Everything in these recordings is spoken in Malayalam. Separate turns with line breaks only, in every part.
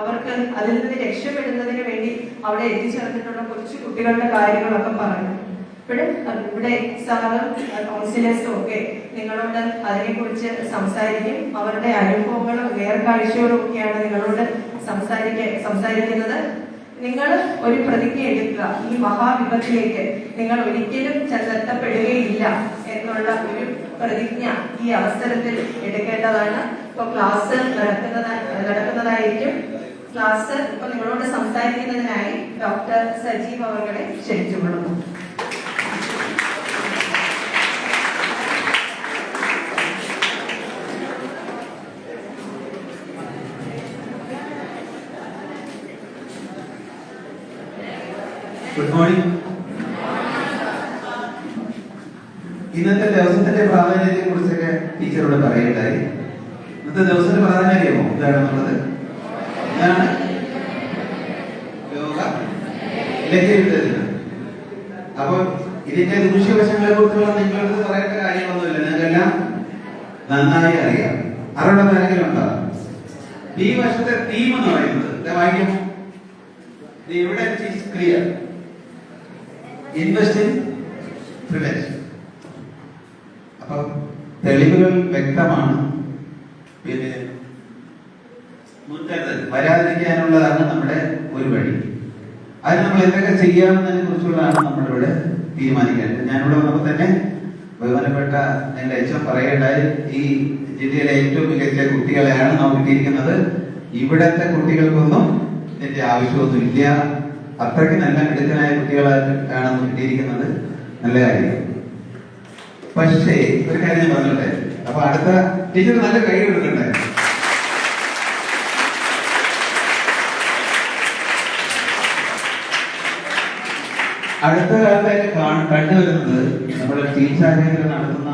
അവർക്ക് അതിൽ നിന്ന് രക്ഷപ്പെടുന്നതിന് വേണ്ടി അവിടെ എത്തിച്ചേർന്നിട്ടുള്ള കുറച്ച് കുട്ടികളുടെ കാര്യങ്ങളൊക്കെ പറഞ്ഞു. ഇവിടെ ഇവിടെ സാറും കൗൺസിലേഴ്സും ഒക്കെ നിങ്ങളോട് അതിനെക്കുറിച്ച് സംസാരിക്കും. അവരുടെ അനുഭവങ്ങളും നേർക്കാഴ്ചകളും ഒക്കെയാണ് നിങ്ങളോട് സംസാരിക്ക സംസാരിക്കുന്നത്. നിങ്ങൾ ഒരു പ്രതിജ്ഞ എടുക്കുക. ഈ മഹാവിപത്തിലേക്ക് നിങ്ങൾ ഒരിക്കലും ചെന്നെത്തപ്പെടുകയില്ല എന്നുള്ള ഒരു പ്രതിജ്ഞ ഈ അവസരത്തിൽ എടുക്കേണ്ടതാണ്. ഇപ്പൊ ക്ലാസ് നടക്കുന്നതാ ക്ലാസ് ഇപ്പൊ നിങ്ങളോട് സംസാരിക്കുന്നതിനായി ഡോക്ടർ സജീവ് അവരുടെ ക്ഷണിച്ചുകൊള്ളുന്നു
ഗുഡ് മോർണിംഗ് ഇന്നത്തെ ദിവസത്തിന്റെ പ്രാധാന്യത്തെ കുറിച്ചൊക്കെ ടീച്ചറോട് പറയുണ്ടായി. ഇന്നത്തെ ദിവസത്തിന്റെ പ്രാധാന്യം അറിയാമോ? എന്താണെന്നുള്ളത് എന്താണ്? യോഗ? ലഹരിയുടെ ദിനം അപ്പൊ ഇതിന്റെ ദൂഷ്യവശങ്ങളെ കുറിച്ചുള്ള നിങ്ങൾക്ക് പറയേണ്ട കാര്യമൊന്നുമില്ല നിങ്ങൾക്കെല്ലാം നന്നായി അറിയാം. അറിവുള്ള ആരെങ്കിലും ഉണ്ടോ? ഈ വശത്തെ തീം എന്ന് പറയുന്നത് ദേ ഇവിടെ ക്ലിയർ is clear. Invest അപ്പം തെളിവുകൾ വ്യക്തമാണ്. പിന്നെ മുൻകരുതൽ വരാതിരിക്കാനുള്ളതാണ് നമ്മുടെ ഒരു വഴി. അത് നമ്മൾ എന്തൊക്കെ ചെയ്യാമെന്നതിനെ കുറിച്ചുള്ളതാണ് നമ്മളിവിടെ തീരുമാനിക്കേണ്ടത്. ഞാനിവിടെ വന്നപ്പോൾ തന്നെ ബഹുമാനപ്പെട്ട എന്റെ അച്ഛൻ പറയേണ്ടായി ഈ ജില്ലയിലെ ഏറ്റവും മികച്ച കുട്ടികളെയാണ് നമുക്ക് കിട്ടിയിരിക്കുന്നത്. ഇവിടത്തെ കുട്ടികൾക്കൊന്നും ഇതിന്റെ ആവശ്യമൊന്നുമില്ല അത്രയ്ക്ക് നല്ല മിടുക്കനായ കുട്ടികളാണ് നമുക്ക് കിട്ടിയിരിക്കുന്നത്. നല്ല കാര്യം. പക്ഷേ ഒരു കാര്യം ഞാൻ പറഞ്ഞോട്ടെ. അപ്പൊ അടുത്ത ടീച്ചർ നല്ല കൈ കൊടുക്കണ്ടേ അടുത്ത കാലത്തായിട്ട് കണ്ടുവരുന്നത് നമ്മുടെ ചികിത്സാകേന്ദ്രം നടത്തുന്ന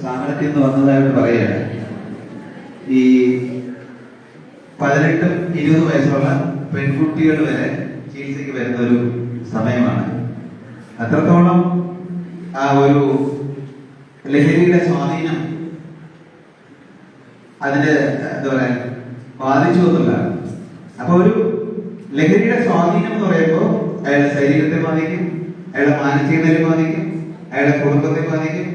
സ്ഥാനത്തിൽ നിന്ന് വന്നതായിട്ട് പറയുകയാണ്. ഈ പതിനെട്ടും ഇരുപത് വയസ്സുള്ള പെൺകുട്ടികൾ വരെ ചികിത്സയ്ക്ക് വരുന്ന ഒരു സമയമാണ്. അത്രത്തോളം ആ ഒരു ലഹരിയുടെ സ്വാധീനം അതിന്റെ എന്താ പറയാ ബാധിച്ചു എന്നുള്ളതാണ്. അപ്പൊ ഒരു ലഹരിയുടെ സ്വാധീനം എന്ന് പറയുമ്പോൾ അയാളുടെ ശരീരത്തെ ബാധിക്കും അയാളുടെ മാനസിക നില ബാധിക്കും അയാളുടെ കുടുംബത്തെ ബാധിക്കും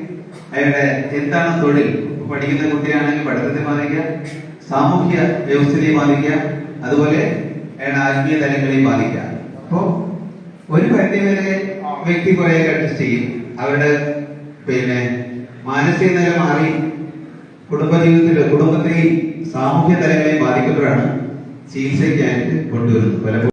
അയാളുടെ എന്താണ് തൊഴിൽ? പഠിക്കുന്ന കുട്ടിയാണെങ്കിൽ പഠിത്തത്തെ ബാധിക്കുക സാമൂഹ്യ വ്യവസ്ഥയെ ബാധിക്കുക അതുപോലെ അയാളുടെ ആത്മീയ തലങ്ങളെയും ബാധിക്കുക. അപ്പോ ഒരു പരിധിവരെ വ്യക്തി കുറെ അഡ്ജസ്റ്റ് ചെയ്യും. അവരുടെ പിന്നെ മാനസിക നില മാറി കുടുംബജീവിതത്തിൽ കുടുംബത്തെയും സാമൂഹ്യ തലങ്ങളെയും ബാധിക്കുമ്പോഴാണ് ചികിത്സയ്ക്കായിട്ട് കൊണ്ടുവരുന്നത്. പലപ്പോഴും